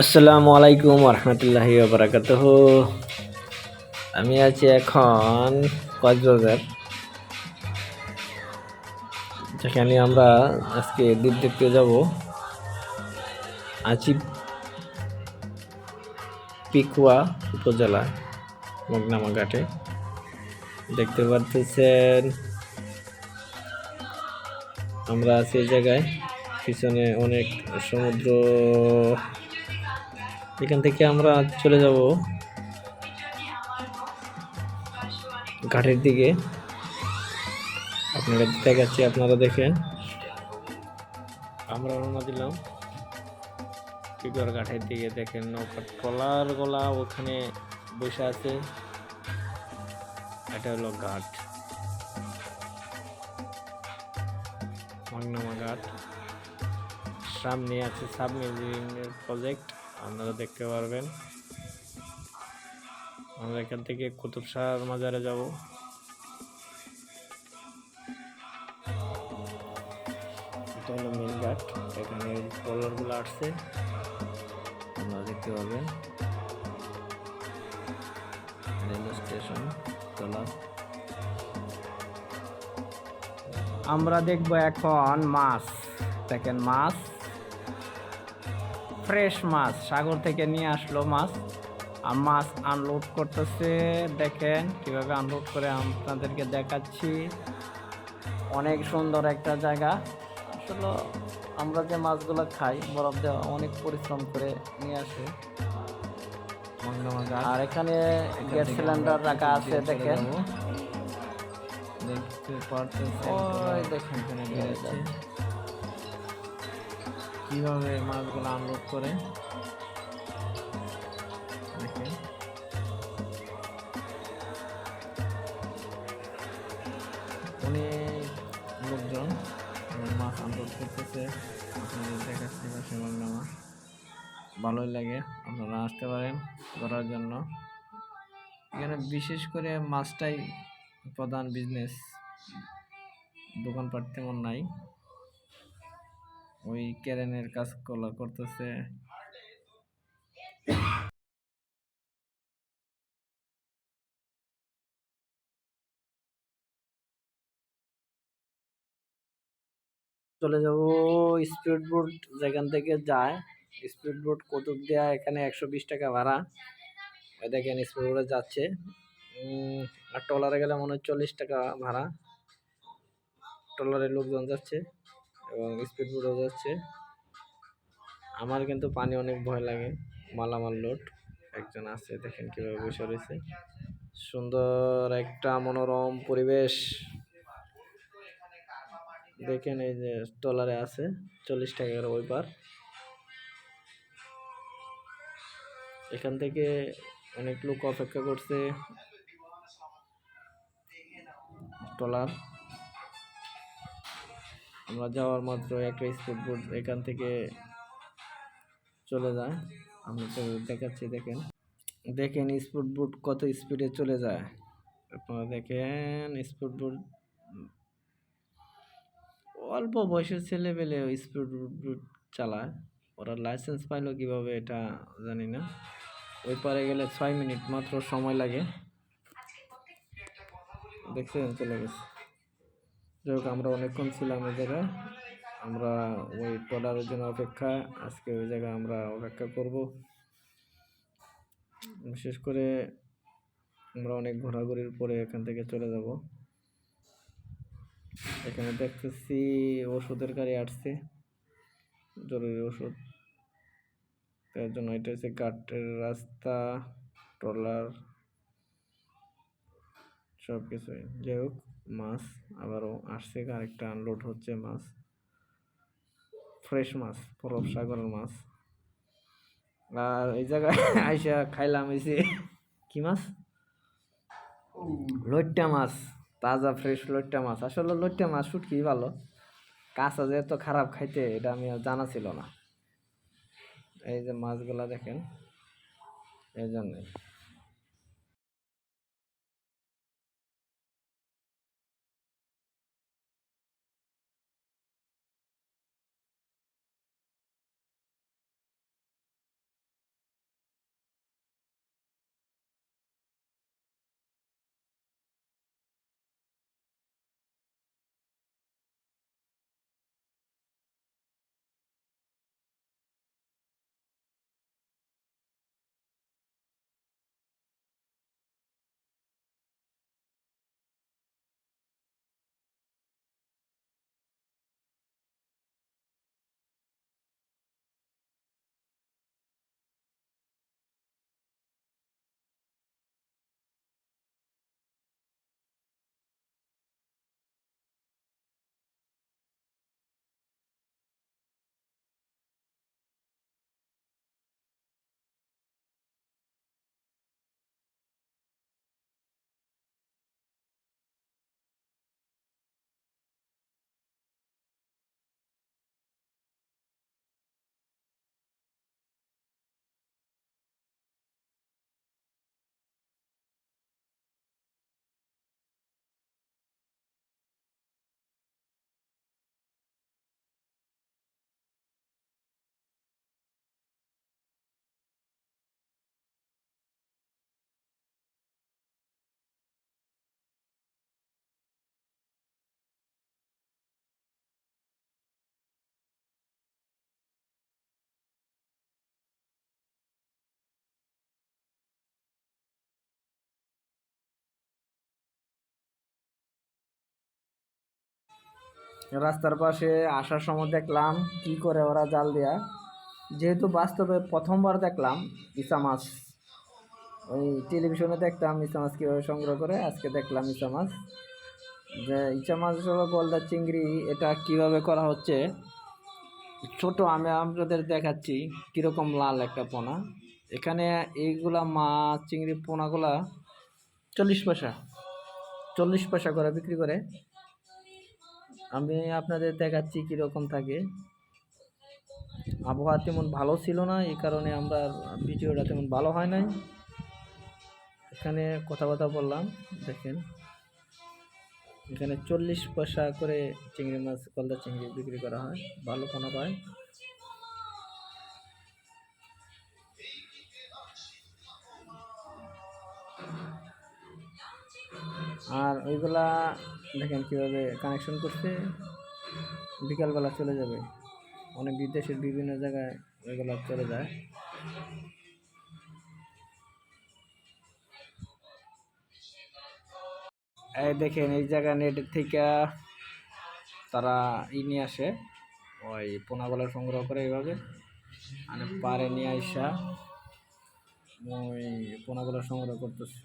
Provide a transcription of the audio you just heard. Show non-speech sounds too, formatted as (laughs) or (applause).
আসসালামু আলাইকুম রহমতুল্লাহি বারাকাত আমি আছি এখন কক্সবাজার। যেখানে আমরা আজকে দ্বীপ দেখতে যাব। আছি পিকুয়া উপজেলা মগনামা ঘাটে দেখতে পারতেছেন, আমরা আছি জায়গায়, পিছনে অনেক সমুদ্র। এখান থেকে আমরা চলে যাব ঘাটের দিকে। আপনারা দেখাচ্ছি, আপনারা দেখেন। আমরা রওনা দিলাম পিগর ঘাটের দিকে। দেখেন নৌকা ট্রলার গলা ওখানে বসে আছে। এটা হলো ঘাট। মাগনামা ঘাট। সামনে আছে সাবমেরিনের প্রজেক্ট। আপনারা দেখতে পারবেন। আমরা এখান থেকে কুতুব শাহর মাজারে যাব। এটা হলো মেন ঘাট। এখানে ট্রলারগুলো আসছে। আপনারা দেখতে পারবেন। রেল স্টেশন ট্রলার আমরা দেখব এখন মাছ। দেখেন মাছ। ফ্রেশ মাছ সাগর থেকে নিয়ে আসলো মাছ। আর মাছ আনলোড করতেছে। দেখেন কীভাবে আনলোড করে আপনাদেরকে দেখাচ্ছি। অনেক সুন্দর একটা জায়গা। আসলে আমরা যে মাছগুলো খাই বরফ দেওয়া অনেক পরিশ্রম করে নিয়ে আসে। আর এখানে গ্যাস সিলিন্ডার রাখা আছে দেখেন। দেখতে পারতেছেন দেখেন। কীভাবে মাছগুলো আনলোড করে? লোকজন মাছ আনলোড নামা ভালোই লাগে, আপনারা আসতে পারেন করার জন্য। এখানে বিশেষ করে মাছটাই প্রধান বিজনেস দোকানপাট তেমন নাই। ওই ক্যারেনের কাজ কলা করতেছে। চলে যাব স্পিড বোট যেখান থেকে যায়। স্পিড বোট কতুব দেয়া এখানে একশো বিশ টাকা ভাড়া। ওই দেখেন স্পিড বোটে যাচ্ছে। আর ট্রলারে গেলে মনে হয় চল্লিশ টাকা ভাড়া। ট্রলারে লোকজন যাচ্ছে। এবং স্পিড বোটও যাচ্ছে। আমার কিন্তু পানি অনেক ভয় লাগে, মালামাল লোড একজন আছে, দেখেন কীভাবে বসে রয়েছে। সুন্দর একটা মনোরম পরিবেশ। দেখেন এই যে ট্রলারে আছে, চল্লিশ টাকার ওই পার। এখান থেকে অনেক লোক অপেক্ষা করছে। ট্রলার। আমরা যাওয়ার মাত্র একটা স্পিড বোট এখান থেকে চলে যায়। আমরা তো দেখাচ্ছি, দেখেন। দেখেন স্পিড বোট কত স্পিডে চলে যায়। আপনারা দেখেন স্পিড বোট। অল্প বয়সের ছেলে পেলে স্পিড বোট চালায়। ওরা লাইসেন্স পাইলো কীভাবে এটা জানি না। ওই পারে গেলে ছয় মিনিট মাত্র সময় লাগে। দেখছেন, চলে গেছে। যাই হোক, আমরা অনেকক্ষণ ছিলাম ওই জায়গায়। আমরা ওই ট্রলারের জন্য অপেক্ষা, আজকে ওই জায়গায় আমরা অপেক্ষা করব। বিশেষ করে আমরা অনেক ঘোরাঘুরির পরে এখান থেকে চলে যাব। এখানে দেখতেছি ওষুধের গাড়ি আসছে। জরুরি ওষুধ। তার জন্য এটা হচ্ছে কাঠের রাস্তা, ট্রলার। সব কিছুই যাই হোক মাছ আবারও আসছে। আরেকটা আনলোড হচ্ছে মাছ। ফ্রেশ মাছ বরফ সাগরের মাছ। আর এই জায়গায় (laughs) আইসা খাইলাম যে (laughs) কি মাছ? লইট্টা মাছ, তাজা ফ্রেশ লইট্টা মাছ। আসলে লইট্টা মাছ শুটকি ভালো। কাঁচা যে এত খারাপ খাইতে, এটা আমি জানা ছিল না। এই যে মাছগুলা দেখেন, এই জন্যই। রাস্তার পাশে আসার সময় দেখলাম কি করে ওরা জাল দেয়া। যেহেতু বাস্তবে প্রথমবার দেখলাম ইসা মাছ। ওই টেলিভিশনে দেখতাম ইসা মাছ কীভাবে সংগ্রহ করে, আজকে দেখলাম ইসা মাছ। যে ইচা মাছ হলো গলদা চিংড়ি, এটা কীভাবে করা হচ্ছে? ছোট আমি আপনাদের দেখাচ্ছি কীরকম লাল একটা পোনা। এখানে এইগুলা মাছ, চিংড়ি পোনাগুলা চল্লিশ পয়সা। চল্লিশ পয়সা করে বিক্রি করে। আমি আপনাদের দেখাচ্ছি কীরকম থাকে। আবহাওয়া তেমন ভালো ছিল না, এই কারণে আমরা ভিডিওটা তেমন ভালো হয় নাই। এখানে কথাবার্তা বললাম, দেখেন। এখানে চল্লিশ পয়সা করে চিংড়ি মাছ গলদা চিংড়ি বিক্রি করা হয়, ভালো কোনো পায় আর ওইগুলা দেখেন কীভাবে কানেকশন করছে। বিকালবেলা চলে যাবে। অনেক বিদেশের বিভিন্ন জায়গায় ওইগুলা চলে যায়। এই দেখেন, এই জায়গা নেট থেকে তারা ই নিয়ে আসে। ওই পোনাগুলো সংগ্রহ করে এইভাবে। মানে পারে নিয়ে আসা ওই পোনাগুলো সংগ্রহ করতেছে।